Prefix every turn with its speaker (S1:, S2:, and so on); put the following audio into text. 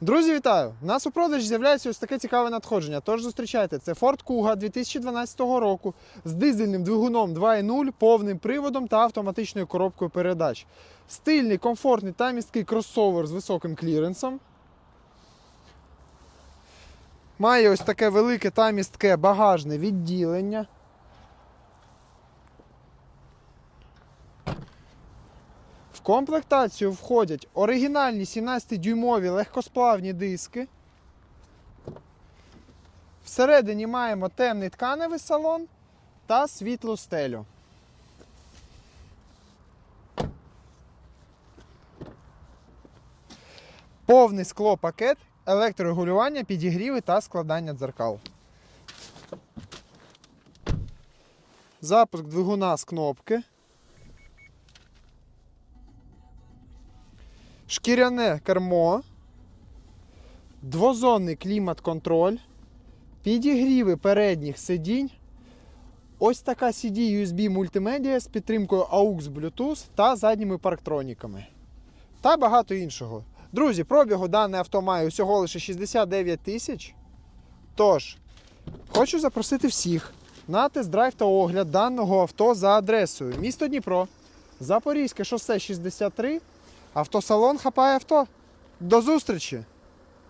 S1: Друзі, вітаю! У нас у продажі з'являється ось таке цікаве надходження. Тож зустрічайте, це Ford Kuga 2012 року з дизельним двигуном 2.0, повним приводом та автоматичною коробкою передач. Стильний, комфортний та місткий кросовер з високим кліренсом. Має ось таке велике та містке багажне відділення. Комплектацію входять оригінальні 17-дюймові легкосплавні диски. Всередині маємо темний тканевий салон та світлу стелю. Повний склопакет, електрорегулювання, підігріви та складання дзеркал. Запуск двигуна з кнопки. Шкіряне кермо, двозонний клімат-контроль, підігріви передніх сидінь, ось така CD USB мультимедіа з підтримкою AUX Bluetooth та задніми парктроніками. Та багато іншого. Друзі, пробігу дане авто має усього лише 69 тисяч. Тож, хочу запросити всіх на тест-драйв та огляд даного авто за адресою місто Дніпро, Запорізьке шосе 63. Автосалон хапає авто. До зустрічі!